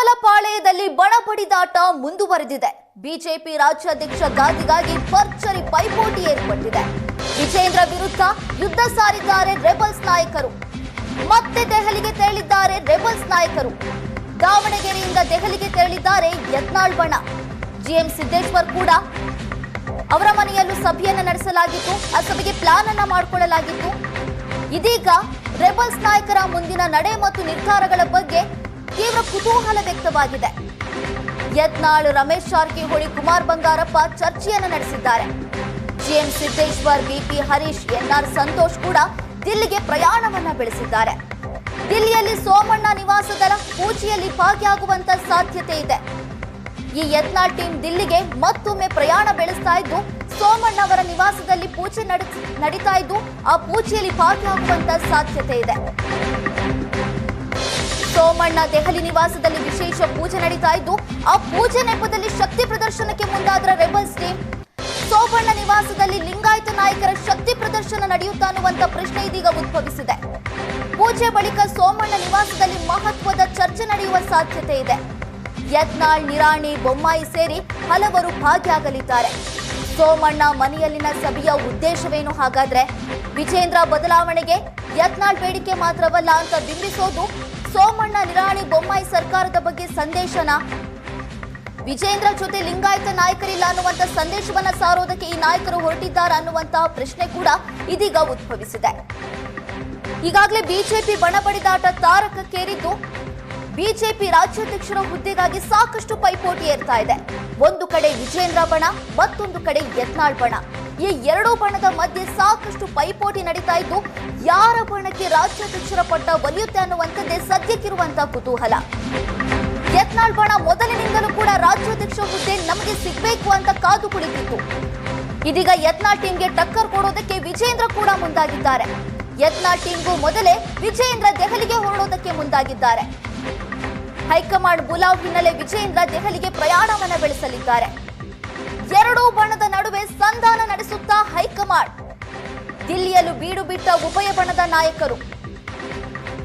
ಕಮಲ ಬಣಪಡಿದಾಟ ಮುಂದುವರೆದಿದೆ. ಬಿಜೆಪಿ ರಾಜ್ಯಾಧ್ಯಕ್ಷ ಗಾದಿಗಾಗಿ ಭರ್ಜರಿ ಪೈಪೋಟಿ ಏರ್ಪಟ್ಟಿದೆ. ವಿಜೇಂದ್ರ ವಿರುದ್ಧ ಯುದ್ಧ ಸಾರಿದ್ದಾರೆ ರೆಬಲ್ಸ್ ನಾಯಕರು. ಮತ್ತೆ ದೆಹಲಿಗೆ ತೆರಳಿದ್ದಾರೆ ರೆಬಲ್ಸ್ ನಾಯಕರು. ದಾವಣಗೆರೆಯಿಂದ ದೆಹಲಿಗೆ ತೆರಳಿದ್ದಾರೆ ಯತ್ನಾಳ್ ಬಣ. ಜಿಎಂ ಸಿದ್ದೇಶ್ವರ್ ಕೂಡ ಅವರ ಮನೆಯಲ್ಲೂ ಸಭೆಯನ್ನ ನಡೆಸಲಾಗಿತ್ತು. ಆ ಸಭೆಗೆ ಪ್ಲಾನ್ ಅನ್ನ ಮಾಡಿಕೊಳ್ಳಲಾಗಿತ್ತು. ಇದೀಗ ರೆಬಲ್ಸ್ ನಾಯಕರ ಮುಂದಿನ ನಡೆ ಮತ್ತು ನಿರ್ಧಾರಗಳ ಬಗ್ಗೆ ತೀವ್ರ ಕುತೂಹಲ ವ್ಯಕ್ತವಾಗಿದೆ. ಯತ್ನಾಳ್ ರಮೇಶ್ ಜಾರಕಿಹೊಳಿ, ಕುಮಾರ್ ಬಂಗಾರಪ್ಪ ಚರ್ಚೆಯನ್ನು ನಡೆಸಿದ್ದಾರೆ. GM Siddeshwar, BP Harish, NR Santosh ಕೂಡ ದಿಲ್ಲಿಗೆ ಪ್ರಯಾಣವನ್ನ ಬೆಳೆಸಿದ್ದಾರೆ. ದಿಲ್ಲಿಯಲ್ಲಿ ಸೋಮಣ್ಣ ನಿವಾಸದರ ಪೂಜೆಯಲ್ಲಿ ಭಾಗಿಯಾಗುವಂತ ಸಾಧ್ಯತೆ ಇದೆ. ಈ ಯತ್ನಾಳ್ ಟೀಮ್ ದಿಲ್ಲಿಗೆ ಮತ್ತೊಮ್ಮೆ ಪ್ರಯಾಣ ಬೆಳೆಸ್ತಾ ಇದ್ದು, ಸೋಮಣ್ಣ ಅವರ ನಿವಾಸದಲ್ಲಿ ಪೂಜೆ ನಡೀತಾ ಇದ್ದು, ಆ ಪೂಜೆಯಲ್ಲಿ ಭಾಗಿಯಾಗುವಂತ ಸಾಧ್ಯತೆ ಇದೆ. ಸೋಮಣ್ಣ ದೆಹಲಿ ನಿವಾಸದಲ್ಲಿ ವಿಶೇಷ ಪೂಜೆ ನಡೀತಾ ಇದ್ದು, ಆ ಪೂಜೆ ನೆಪದಲ್ಲಿ ಶಕ್ತಿ ಪ್ರದರ್ಶನಕ್ಕೆ ಮುಂದಾದ ರೆಬಲ್ಸ್ ಟೀಮ್. ಸೋಮಣ್ಣ ನಿವಾಸದಲ್ಲಿ ಲಿಂಗಾಯತ ನಾಯಕರ ಶಕ್ತಿ ಪ್ರದರ್ಶನ ನಡೆಯುತ್ತಾ ಅನ್ನುವಂತ ಪ್ರಶ್ನೆ ಇದೀಗ ಉದ್ಭವಿಸಿದೆ. ಪೂಜೆ ಬಳಿಕ ಸೋಮಣ್ಣ ನಿವಾಸದಲ್ಲಿ ಮಹತ್ವದ ಚರ್ಚೆ ನಡೆಯುವ ಸಾಧ್ಯತೆ ಇದೆ. ಯತ್ನಾಳ್, ನಿರಾಣಿ, ಬೊಮ್ಮಾಯಿ ಸೇರಿ ಹಲವರು ಭಾಗಿಯಾಗಲಿದ್ದಾರೆ. ಸೋಮಣ್ಣ ಮನೆಯಲ್ಲಿನ ಸಭೆಯ ಉದ್ದೇಶವೇನು ಹಾಗಾದ್ರೆ, ವಿಜೇಂದ್ರ ಬದಲಾವಣೆಗೆ ಯತ್ನಾಳ್ ಬೇಡಿಕೆ ಮಾತ್ರವಲ್ಲ ಅಂತ ಬಿಂಬಿಸೋದು ಸೋಮಣ್ಣ, ನಿರಾಣಿ, ಬೊಮ್ಮಾಯಿ ಸರ್ಕಾರದ ಬಗ್ಗೆ ಸಂದೇಶನ? ವಿಜೇಂದ್ರ ಜೊತೆ ಲಿಂಗಾಯತ ನಾಯಕರಿಲ್ಲ ಅನ್ನುವಂತ ಸಂದೇಶವನ್ನ ಸಾರೋದಕ್ಕೆ ಈ ನಾಯಕರು ಹೊರಟಿದ್ದಾರೆ ಅನ್ನುವಂತಹ ಪ್ರಶ್ನೆ ಕೂಡ ಇದೀಗ ಉದ್ಭವಿಸಿದೆ. ಈಗಾಗಲೇ ಬಿಜೆಪಿ ಬಣಬಡಿದಾಟ ತಾರಕಕ್ಕೇರಿದ್ದು, ಬಿಜೆಪಿ ರಾಜ್ಯಾಧ್ಯಕ್ಷರ ಹುದ್ದೆಗಾಗಿ ಸಾಕಷ್ಟು ಪೈಪೋಟಿ ಏರ್ತಾ ಇದೆ. ಒಂದು ಕಡೆ ವಿಜೇಂದ್ರ ಬಣ, ಮತ್ತೊಂದು ಕಡೆ ಯತ್ನಾಳ್ ಬಣ. ಈ ಎರಡೂ ಬಣದ ಮಧ್ಯೆ ಸಾಕಷ್ಟು ಪೈಪೋಟಿ ನಡೀತಾ ಇದ್ದು, ಯಾರ ಬಣಕ್ಕೆ ರಾಜ್ಯಾಧ್ಯಕ್ಷರ ಪಟ್ಟ ಒಲಿಯುತ್ತೆ ಅನ್ನುವಂಥದ್ದೇ ಸದ್ಯಕ್ಕಿರುವಂತಹ ಕುತೂಹಲ. ಯತ್ನಾಳ್ ಬಣ ಮೊದಲಿನಿಂದಲೂ ಕೂಡ ರಾಜ್ಯಾಧ್ಯಕ್ಷ ಹುದ್ದೆ ನಮಗೆ ಸಿಗ್ಬೇಕು ಅಂತ ಕಾದು ಕುಳಿತಿತ್ತು. ಇದೀಗ ಯತ್ನಾಳ್ ಟೀಮ್ಗೆ ಟಕ್ಕರ್ ಕೊಡೋದಕ್ಕೆ ವಿಜೇಂದ್ರ ಕೂಡ ಮುಂದಾಗಿದ್ದಾರೆ. ಯತ್ನಾಳ್ ಟೀಮ್ಗೂ ಮೊದಲೇ ವಿಜೇಂದ್ರ ದೆಹಲಿಗೆ ಹೊರಡೋದಕ್ಕೆ ಮುಂದಾಗಿದ್ದಾರೆ. ಹೈಕಮಾಂಡ್ ಬುಲಾವ್ ಹಿನ್ನೆಲೆ ವಿಜೇಂದ್ರ ದೆಹಲಿಗೆ ಪ್ರಯಾಣವನ್ನ ಬೆಳೆಸಲಿದ್ದಾರೆ ಎರಡೂ ಬಣದ ನಡುವೆ ಸಂಧಾನ ದಿಲ್ಲಿಯಲ್ಲೂ ಬೀಡು ಬಿಟ್ಟ ಉಭಯ ಬಣದ ನಾಯಕರು.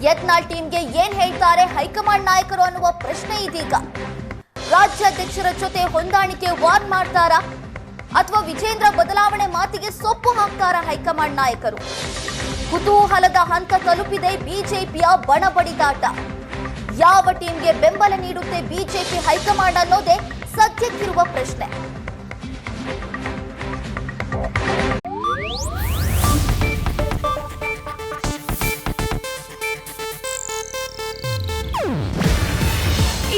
ಯತ್ನಾಳ್ ಟೀಮ್ಗೆ ಏನ್ ಹೇಳ್ತಾರೆ ಹೈಕಮಾಂಡ್ ನಾಯಕರು ಅನ್ನುವ ಪ್ರಶ್ನೆ ಇದೀಗ. ರಾಜ್ಯಾಧ್ಯಕ್ಷರ ಜೊತೆ ಹೊಂದಾಣಿಕೆ ವಾರ್ ಮಾಡ್ತಾರಾ? ಅಥವಾ ವಿಜೇಂದ್ರ ಬದಲಾವಣೆ ಮಾತಿಗೆ ಸೊಪ್ಪು ಹಾಕ್ತಾರಾ ಹೈಕಮಾಂಡ್ ನಾಯಕರು? ಕುತೂಹಲದ ಹಂತ ತಲುಪಿದೆ ಬಿಜೆಪಿಯ ಬಣಬಡಿದಾಟ ಯಾವ ಟೀಮ್ಗೆ ಬೆಂಬಲ ನೀಡುತ್ತೆ ಬಿಜೆಪಿ ಹೈಕಮಾಂಡ್ ಅನ್ನೋದೇ ಸದ್ಯಕ್ಕಿರುವ ಪ್ರಶ್ನೆ.